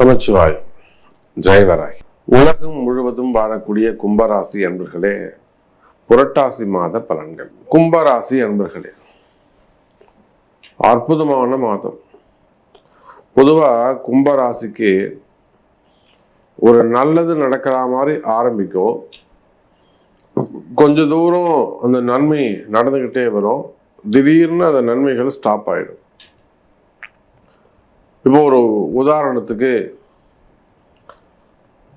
நமச்சிவாய் ஜெயவராய். உலகம் முழுவதும் வாழக்கூடிய கும்பராசி அன்பர்களே புரட்டாசி மாத பலன்கள். கும்பராசி அன்பர்களே அற்புதமான மாதம். பொதுவா கும்பராசிக்கு ஒரு நல்லது நடக்கிற மாதிரி ஆரம்பிக்கும் கொஞ்ச தூரம் அந்த நன்மை நடந்துக்கிட்டே வரும். திடீர்னு அந்த நன்மைகள் ஸ்டாப் ஆகிடும் இப்போ ஒரு உதாரணத்துக்கு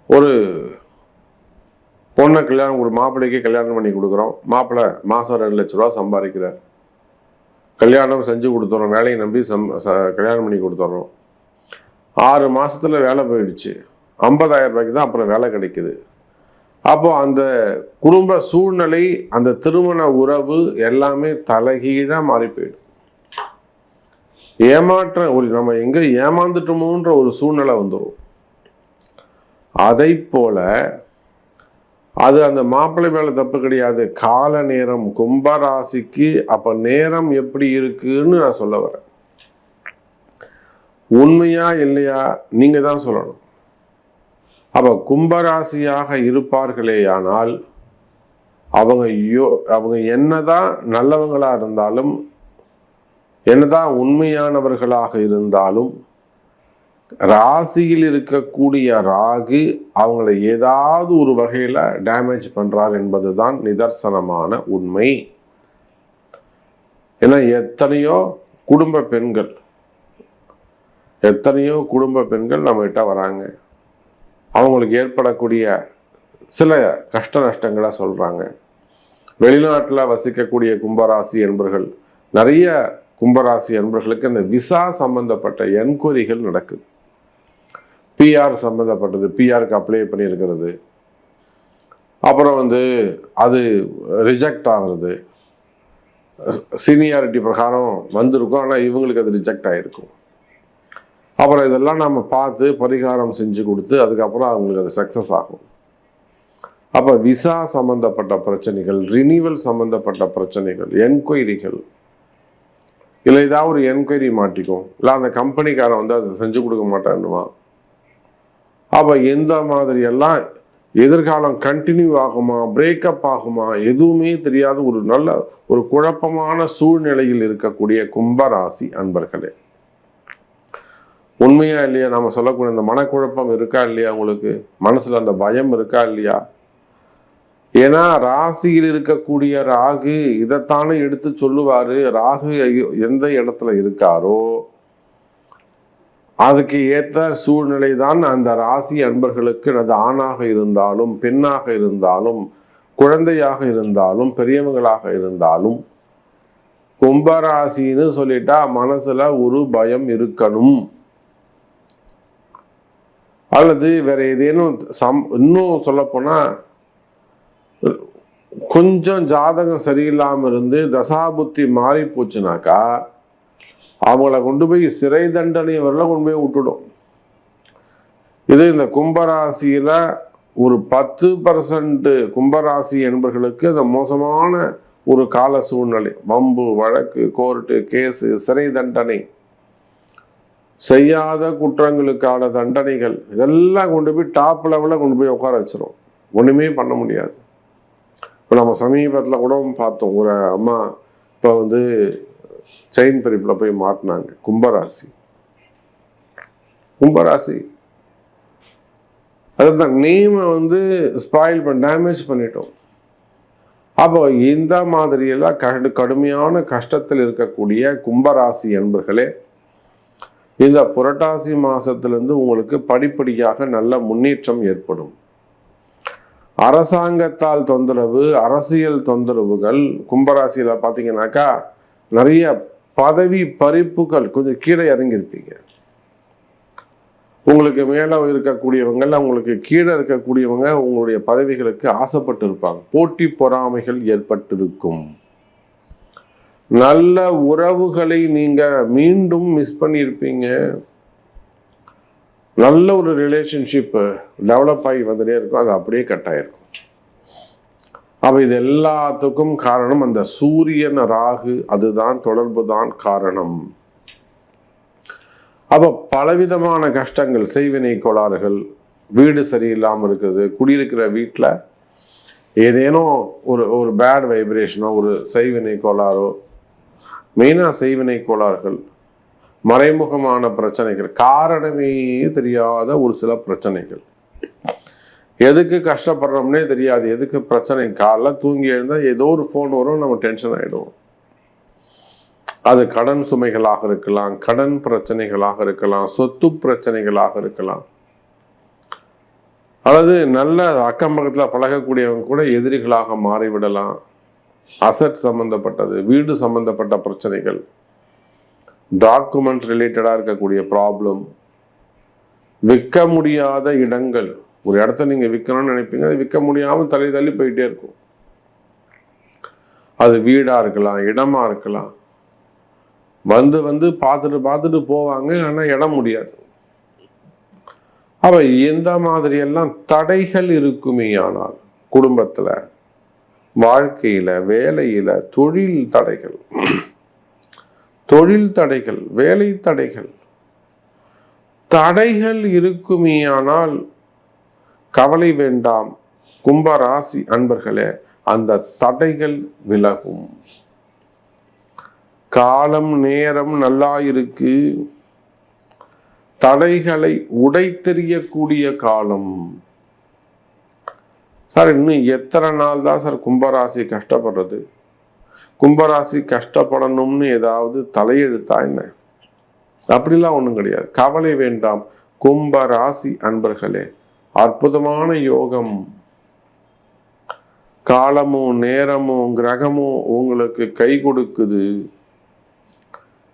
ஒரு பொண்ணை கல்யாணம் ஒரு மாப்பிள்ளைக்கு கல்யாணம் பண்ணி கொடுக்குறோம். மாப்பிள்ளை மாதம் ரெண்டு லட்ச ரூபா சம்பாதிக்கிறார். கல்யாணம் செஞ்சு கொடுத்துட்றோம் வேலையை நம்பி சம் ச- கல்யாணம் பண்ணி கொடுத்துட்றோம் ஆறு மாதத்துல வேலை போயிடுச்சு. ஐம்பதாயிரம் ரூபாய்க்கு தான் அப்புறம் வேலை கிடைக்குது. அப்போ அந்த குடும்ப சூழ்நிலை அந்த திருமண உறவு எல்லாமே தலைகீழாக மாறி போயிடும் ஏமாற்ற ஒரு நம்ம எங்கே ஏமாந்துட்டோமோன்ற ஒரு சூழ்நிலை வந்துடும் அதை போல அது அந்த மாப்பிள்ளை மேலே தப்பு கிடையாது. கால நேரம் கும்பராசிக்கு அப்போ நேரம் எப்படி இருக்குன்னு நான் சொல்ல வரேன். உண்மையா இல்லையா? நீங்கள் தான் சொல்லணும். அப்போ கும்பராசியாக இருப்பார்களேயானால் அவங்க யோ அவங்க என்னதான் நல்லவங்களாக இருந்தாலும் என்னதான் உண்மையானவர்களாக இருந்தாலும் ராசியில் இருக்கக்கூடிய ராகு அவங்கள ஏதாவது ஒரு வகையில் டேமேஜ் பண்ணுறார் என்பது தான் நிதர்சனமான உண்மை. ஏன்னா எத்தனையோ குடும்ப பெண்கள் எத்தனையோ குடும்ப பெண்கள் நம்மகிட்ட வராங்க. அவங்களுக்கு ஏற்படக்கூடிய சில கஷ்ட நஷ்டங்களை சொல்கிறாங்க வெளிநாட்டில் வசிக்கக்கூடிய கும்பராசி என்பர்கள் நிறைய கும்பராசி அன்பர்களுக்கு இந்த விசா சம்பந்தப்பட்ட என்கொயரிகள் நடக்குது. பிஆர் சம்மந்தப்பட்டது பிஆருக்கு அப்ளை பண்ணியிருக்கிறது. அப்புறம் வந்து அது ரிஜெக்ட் ஆகுறது. சீனியாரிட்டி பிரகாரம் வந்திருக்கும். ஆனால் இவங்களுக்கு அது ரிஜெக்ட் ஆகிருக்கும் அப்புறம் இதெல்லாம் நம்ம பார்த்து பரிகாரம் செஞ்சு கொடுத்து அதுக்கப்புறம் அவங்களுக்கு அது சக்ஸஸ் ஆகும். அப்போ விசா சம்பந்தப்பட்ட பிரச்சனைகள் ரினியூவல் சம்பந்தப்பட்ட பிரச்சனைகள் என்கொயரிகள் இல்லை ஏதாவது ஒரு என்கொயரி மாட்டிக்கும். இல்லை அந்த கம்பெனிக்காரன் வந்து அதை செஞ்சு கொடுக்க மாட்டான்னுவான் அப்போ எந்த மாதிரியெல்லாம் எதிர்காலம் கண்டினியூ ஆகுமா பிரேக்கப் ஆகுமா எதுவுமே தெரியாத ஒரு நல்ல ஒரு குழப்பமான சூழ்நிலையில் இருக்கக்கூடிய கும்பராசி அன்பர்களே. உண்மையா இல்லையா? நம்ம சொல்லக்கூடிய இந்த மனக்குழப்பம் இருக்கா இல்லையா உங்களுக்கு? மனசுல அந்த பயம் இருக்கா இல்லையா? ஏன்னா ராசியில் இருக்கக்கூடிய ராகு இதைத்தானே எடுத்து சொல்லுவாரு. ராகு எந்த இடத்துல இருக்காரோ அதுக்கு ஏற்ற சூழ்நிலை தான் அந்த ராசி அன்பர்களுக்கு அது ஆணாக இருந்தாலும் பெண்ணாக இருந்தாலும் குழந்தையாக இருந்தாலும் பெரியவங்களாக இருந்தாலும் கும்பராசின்னு சொல்லிட்டா மனசுல ஒரு பயம் இருக்கணும். அல்லது வேற ஏதேனும் சம் இன்னும் சொல்லப்போனா கொஞ்சம் ஜாதகம் சரியில்லாமல் இருந்து தசாபுத்தி மாறி போச்சுனாக்கா அவங்கள கொண்டு போய் சிறை தண்டனை வரல கொண்டு போய் விட்டுடும். இது இந்த கும்பராசியில் ஒரு பத்து பர்சன்ட் கும்பராசி என்பர்களுக்கு அந்த மோசமான ஒரு கால சூழ்நிலை. வம்பு வழக்கு கோர்ட்டு கேஸு சிறை தண்டனை. செய்யாத குற்றங்களுக்கான தண்டனைகள் இதெல்லாம் கொண்டு போய் டாப் லெவலில் கொண்டு போய் உட்கார வச்சிரும். ஒன்றுமே பண்ண முடியாது. இப்போ நம்ம சமீபத்தில் கூட பார்த்தோம். ஒரு அம்மா இப்போ வந்து செயின் பிரிப்பில் போய் மாட்டினாங்க. கும்பராசி. கும்பராசி. அதுதான் நேமை வந்து ஸ்பாயில் பண்ண டேமேஜ் பண்ணிட்டோம். அப்போ இந்த மாதிரியெல்லாம் கடு கடுமையான கஷ்டத்தில் இருக்கக்கூடிய கும்பராசி என்பர்களே இந்த புரட்டாசி மாதத்துலேருந்து உங்களுக்கு படிப்படியாக நல்ல முன்னேற்றம் ஏற்படும். அரசாங்கத்தால் தொந்தரவு அரசியல் தொந்தரவுகள் கும்பராசியில பாத்தீங்கன்னாக்கா நிறைய பதவி பறிப்புகள் கொஞ்சம் கீழே இறங்கியிருப்பீங்க. உங்களுக்கு மேலே இருக்கக்கூடியவங்க உங்களுக்கு கீழே இருக்கக்கூடியவங்க உங்களுடைய பதவிகளுக்கு ஆசைப்பட்டு இருப்பாங்க போட்டி பொறாமைகள் ஏற்பட்டிருக்கும். நல்ல உறவுகளை நீங்க மீண்டும் மிஸ் பண்ணியிருப்பீங்க. நல்ல ஒரு ரிலேஷன்ஷிப்பு டெவலப் ஆகி வந்துட்டே இருக்கும். அது அப்படியே கட் ஆகிருக்கும் அப்போ இது எல்லாத்துக்கும் காரணம் அந்த சூரியன் ராகு அதுதான் தொடர்பு தான் காரணம். அப்போ பலவிதமான கஷ்டங்கள் செய்வினை கோளாறுகள் வீடு சரியில்லாமல் இருக்கிறது குடியிருக்கிற வீட்டில் ஏதேனும் ஒரு ஒரு பேட் வைப்ரேஷனோ ஒரு செய்வினை கோளாறோ மெயினாக செய்வினை கோளாறுகள் மறைமுகமான பிரச்சனைகள் காரணமே தெரியாத ஒரு சில பிரச்சனைகள். எதுக்கு கஷ்டப்படுறோம்னே தெரியாது எதுக்கு பிரச்சனை? காலைல தூங்கி எழுந்தால் ஏதோ ஒரு ஃபோன் வரும் நம்ம டென்ஷன் ஆகிடுவோம் அது கடன் சுமைகளாக இருக்கலாம் கடன் பிரச்சனைகளாக இருக்கலாம் சொத்து பிரச்சனைகளாக இருக்கலாம். அதாவது நல்ல அக்கம் பக்கத்தில் பழகக்கூடியவங்க கூட எதிரிகளாக மாறிவிடலாம். அசட் சம்பந்தப்பட்டது வீடு சம்பந்தப்பட்ட பிரச்சனைகள். டாக்குமெண்ட் ரிலேட்டடாக இருக்கக்கூடிய ப்ராப்ளம் விற்க முடியாத இடங்கள். ஒரு இடத்த நீங்கள் விற்கணும்னு நினைப்பீங்க அது விற்க முடியாமல் தள்ளி தள்ளி போயிட்டே இருக்கும். அது வீடாக இருக்கலாம் இடமா இருக்கலாம். வந்து வந்து பார்த்துட்டு பார்த்துட்டு போவாங்க ஆனால் இடம் முடியாது. அவ எந்த மாதிரியெல்லாம் தடைகள் இருக்குமே ஆனால் குடும்பத்துல வாழ்க்கையில வேலையில தொழில் தடைகள். தொழில் தடைகள் வேலை தடைகள். தடைகள் இருக்குமே ஆனால் கவலை வேண்டாம். கும்ப ராசி அன்பர்களே அந்த தடைகள் விலகும். காலம் நேரம் நல்லா இருக்கு. தடைகளை உடைத்தெறியக்கூடிய காலம். சார் இன்னும் எத்தனை நாள் தான் சார் கும்பராசி கஷ்டப்படுறது? கும்பராசி கஷ்டப்படணும்னு ஏதாவது தலையெழுத்தா என்ன? அப்படிலாம் ஒன்றும் கிடையாது. கவலை வேண்டாம். கும்ப ராசி அன்பர்களே அற்புதமான யோகம். காலமும் நேரமும் கிரகமும் உங்களுக்கு கை கொடுக்குது.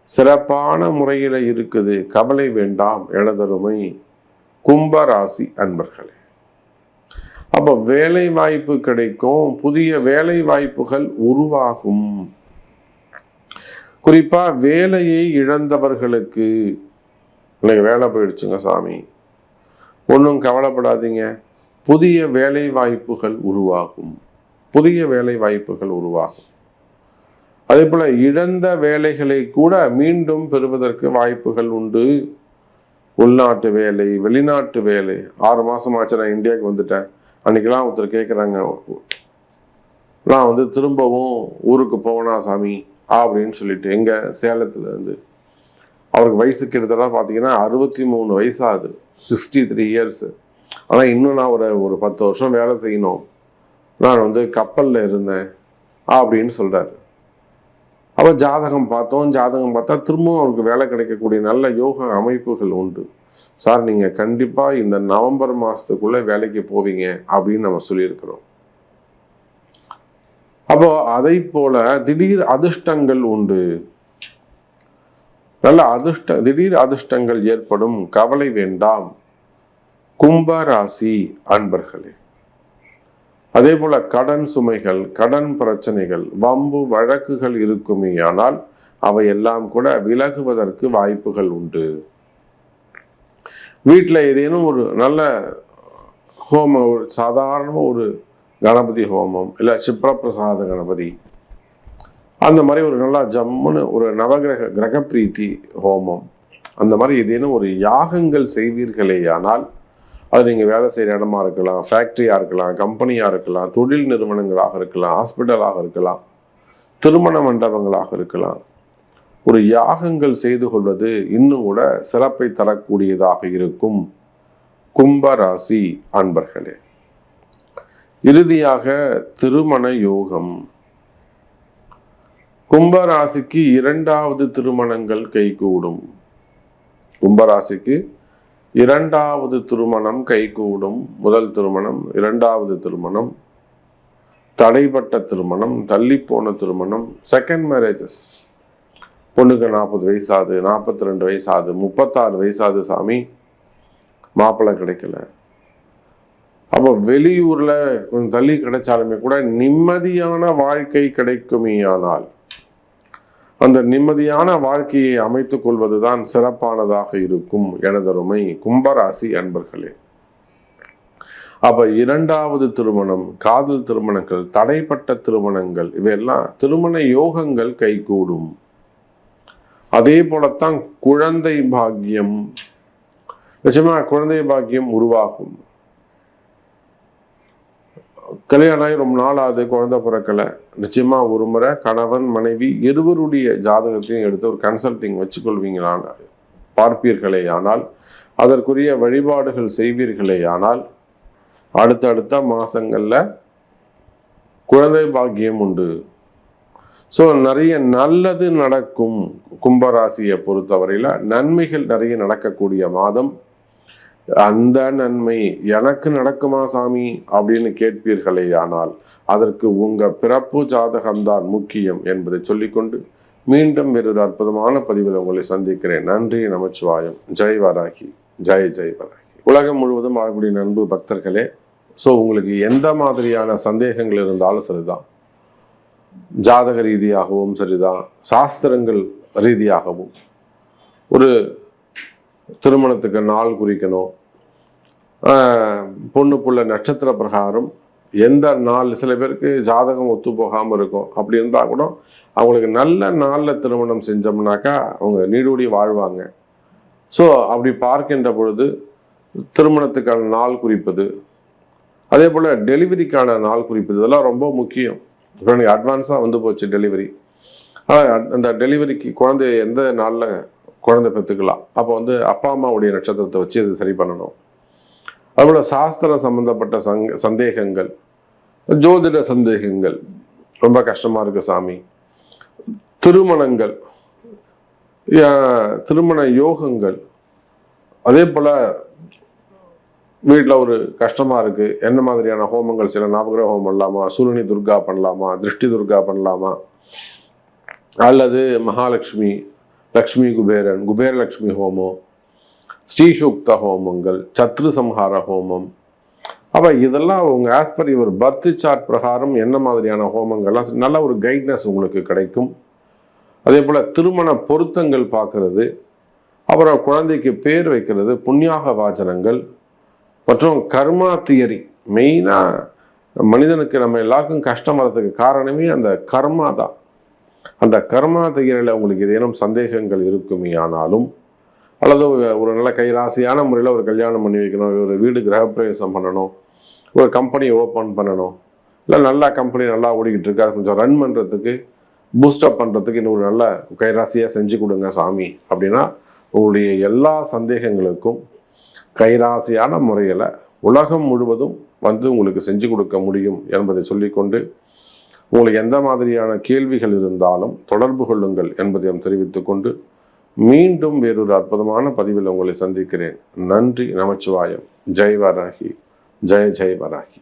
சிறப்பான முறையில் இருக்குது. கவலை வேண்டாம். எனதருமை கும்பராசி அன்பர்களே. அப்போ வேலை வாய்ப்பு கிடைக்கும் புதிய வேலை வாய்ப்புகள் உருவாகும். குறிப்பா வேலையை இழந்தவர்களுக்கு இன்னைக்கு வேலை போயிடுச்சுங்க சாமி. ஒன்றும் கவலைப்படாதீங்க. புதிய வேலை வாய்ப்புகள் உருவாகும். புதிய வேலை வாய்ப்புகள் உருவாகும். அதே போல இழந்த வேலைகளை கூட மீண்டும் பெறுவதற்கு வாய்ப்புகள் உண்டு. உள்நாட்டு வேலை வெளிநாட்டு வேலை. ஆறு மாசம் ஆச்சு நான் இந்தியாவுக்கு வந்துட்டேன். அன்னைக்கெல்லாம் ஒருத்தர் கேட்குறாங்க நான் வந்து திரும்பவும் ஊருக்கு போவனா சாமி? அப்படின்னு சொல்லிட்டு எங்கள் சேலத்துலேருந்து. அவருக்கு வயசு கிட்டத்தட்ட பார்த்தீங்கன்னா அறுபத்தி மூணு வயசாகுது. சிக்ஸ்டி த்ரீ இயர்ஸு ஆனால் இன்னும் நான் ஒரு ஒரு பத்து வருஷம் வேலை செய்யணும். நான் வந்து கப்பலில் இருந்தேன் அப்படின்னு சொல்கிறாரு அப்போ ஜாதகம் பார்த்தோம் ஜாதகம் பார்த்தா திரும்பவும் அவருக்கு வேலை கிடைக்கக்கூடிய நல்ல யோக அமைப்புகள் உண்டு. சார் நீங்கள் கண்டிப்பாக இந்த நவம்பர் மாதத்துக்குள்ளே வேலைக்கு போவீங்க அப்படின்னு நம்ம சொல்லியிருக்கிறோம். அப்போ அதை போல திடீர் அதிர்ஷ்டங்கள் உண்டு. நல்ல அதிர்ஷ்ட திடீர் அதிர்ஷ்டங்கள் ஏற்படும் கவலை வேண்டாம். கும்ப ராசி அன்பர்களே. அதே போல கடன் சுமைகள் கடன் பிரச்சனைகள் வம்பு வழக்குகள் இருக்குமேயானால் அவை எல்லாம் கூட விலகுவதற்கு வாய்ப்புகள் உண்டு. வீட்டில் ஏதேனும் ஒரு நல்ல ஹோமம் ஒரு சாதாரணமாக ஒரு கணபதி ஹோமம் இல்லை சிப்ரப்பிரசாத கணபதி அந்த மாதிரி ஒரு நல்லா ஜம்முன்னு ஒரு நவகிரக கிரகப்பிரீத்தி ஹோமம் அந்த மாதிரி ஏதேனும் ஒரு யாகங்கள் செய்வீர்களேயானால் அது நீங்கள் வேலை செய்கிற இடமா இருக்கலாம் ஃபேக்ட்ரியாக இருக்கலாம் கம்பெனியாக இருக்கலாம் தொழில் நிறுவனங்களாக இருக்கலாம் ஹாஸ்பிட்டலாக இருக்கலாம் திருமண மண்டபங்களாக இருக்கலாம் ஒரு யாகங்கள் செய்து கொள்வது இன்னும் கூட சிறப்பை தரக்கூடியதாக இருக்கும். கும்பராசி அன்பர்களே இறுதியாக திருமண யோகம். கும்பராசிக்கு இரண்டாவது திருமணங்கள் கைகூடும். கும்பராசிக்கு இரண்டாவது திருமணம் கைகூடும். முதல் திருமணம் இரண்டாவது திருமணம் தடைப்பட்ட திருமணம் தள்ளிப்போன திருமணம் செகண்ட் மேரேஜஸ் பொண்ணுக்கு நாற்பது வயசாகுது நாற்பத்தி ரெண்டு வயசாகுது முப்பத்தாறு வயசாகுது சாமி. மாப்பிள்ளை கிடைக்கல. அப்போ வெளியூரில் கொஞ்சம் தள்ளி கிடைச்சாலுமே கூட நிம்மதியான வாழ்க்கை கிடைக்குமேயானால் அந்த நிம்மதியான வாழ்க்கையை அமைத்துக் கொள்வதுதான் சிறப்பானதாக இருக்கும் எனதருமை கும்பராசி அன்பர்களே. அப்ப இரண்டாவது திருமணம் காதல் திருமணங்கள் தடைப்பட்ட திருமணங்கள் இவையெல்லாம் திருமண யோகங்கள் கைகூடும். அதே போலத்தான் குழந்தை பாக்கியம். நிச்சயமா குழந்தை பாக்கியம் உருவாகும். கல்யாணம் ஆகி ரொம்ப நாள் ஆகுது குழந்தை பிறக்கலை. நிச்சயமா ஒரு முறை கணவன் மனைவி இருவருடைய ஜாதகத்தையும் எடுத்து ஒரு கன்சல்டிங் வச்சுக்கொள்வீங்களான் பார்ப்பீர்களே ஆனால் அதற்குரிய வழிபாடுகள் செய்வீர்களே ஆனால் அடுத்தடுத்த மாசங்கள்ல குழந்தை பாக்கியம் உண்டு. ஸோ நிறைய நல்லது நடக்கும் கும்பராசியை பொறுத்தவரையில் நன்மைகள் நிறைய நடக்கக்கூடிய மாதம். அந்த நன்மை எனக்கு நடக்குமா சாமி? அப்படின்னு கேட்பீர்களே ஆனால் அதற்கு உங்கள் பிறப்பு ஜாதகம்தான் முக்கியம் என்பதை சொல்லிக்கொண்டு மீண்டும் வேறொரு அற்புதமான பதிவில் உங்களை சந்திக்கிறேன். நன்றி நமச்சிவாயம். ஜெய் வராகி. ஜெய் ஜெய் வராகி. உலகம் முழுவதும் வாழக்கூடிய நண்பு பக்தர்களே ஸோ உங்களுக்கு எந்த மாதிரியான சந்தேகங்கள் இருந்தாலும் சரிதான். ஜாதக ரீதியாகவும் சரிதான் சாஸ்திரங்கள் ரீதியாகவும். ஒரு திருமணத்துக்கு நாள் குறிக்கணும். பொண்ணு புள்ள நட்சத்திர பிரகாரம் எந்த நாள் சில பேருக்கு ஜாதகம் ஒத்து போகாமல் இருக்கும். அப்படி இருந்தால் கூட அவங்களுக்கு நல்ல நாளில் திருமணம் செஞ்சோம்னாக்கா அவங்க நீடூடி வாழ்வாங்க. ஸோ அப்படி பார்க்கின்ற பொழுது திருமணத்துக்கான நாள் குறிப்பது அதே போல் டெலிவரிக்கான நாள் குறிப்பது இதெல்லாம் ரொம்ப முக்கியம். இப்போ எனக்கு அட்வான்ஸாக வந்து போச்சு டெலிவரி ஆனால் அந்த டெலிவரிக்கு குழந்தைய எந்த நாளில் குழந்தை பெற்றுக்கலாம்? அப்போ வந்து அப்பா அம்மாவுடைய நட்சத்திரத்தை வச்சு இது சரி பண்ணணும். அதுபோல் சாஸ்திரம் சம்மந்தப்பட்ட சங் சந்தேகங்கள் ஜோதிட சந்தேகங்கள். ரொம்ப கஷ்டமாக இருக்குது சாமி. திருமணங்கள் யா- திருமண யோகங்கள். அதே போல் வீட்டில் ஒரு கஷ்டமாக இருக்குது என்ன மாதிரியான ஹோமங்கள் சில நவகிரக ஹோமம் பண்ணலாமா? சூரியனி துர்கா பண்ணலாமா? திருஷ்டி துர்கா பண்ணலாமா? அல்லது மகாலட்சுமி லக்ஷ்மி குபேரன் குபேரலக்ஷ்மி ஹோமம் ஸ்ரீசூக்த ஹோமங்கள் சத்ரு சம்ஹார ஹோமம். அப்போ இதெல்லாம் உங்கள் as per your birth chart பிரகாரம் என்ன மாதிரியான ஹோமங்கள்லாம் நல்ல ஒரு கைட்னஸ் உங்களுக்கு கிடைக்கும். அதே போல் திருமண பொருத்தங்கள் பார்க்கறது. அப்புறம் குழந்தைக்கு பேர் வைக்கிறது புண்ணியாக வாச்சனங்கள் மற்றும் கர்மா தியரி. மெயினாக மனிதனுக்கு நம்ம எல்லாருக்கும் கஷ்டம் வர்றதுக்கு காரணமே அந்த கர்மா தான். அந்த கர்மா தியரியில் உங்களுக்கு ஏதேனும் சந்தேகங்கள் இருக்குமே ஆனாலும் அல்லது ஒரு- ஒரு நல்ல கைராசியான முறையில் ஒரு கல்யாணம் பண்ணி வைக்கணும் ஒரு வீடு கிரகப்பிரவேசம் பண்ணணும் ஒரு கம்பெனி ஓப்பன் பண்ணணும் இல்லை நல்லா கம்பெனி நல்லா ஓடிக்கிட்டு இருக்கு அது கொஞ்சம் ரன் பண்ணுறதுக்கு பூஸ்டப் பண்ணுறதுக்கு இன்னும் ஒரு நல்ல கைராசியாக செஞ்சு கொடுங்க சாமி. அப்படின்னா உங்களுடைய எல்லா சந்தேகங்களுக்கும் கைராசியான முறையில் உலகம் முழுவதும் வந்து உங்களுக்கு செஞ்சு கொடுக்க முடியும் என்பதை சொல்லிக்கொண்டு உங்களுக்கு எந்த மாதிரியான கேள்விகள் இருந்தாலும் தொடர்பு கொள்ளுங்கள் என்பதையும் தெரிவித்துக்கொண்டு மீண்டும் வேறொரு அற்புதமான பதிவில் உங்களை சந்திக்கிறேன். நன்றி நமச்சிவாயம். ஜெய் வராகி ஜெய ஜெய் வராகி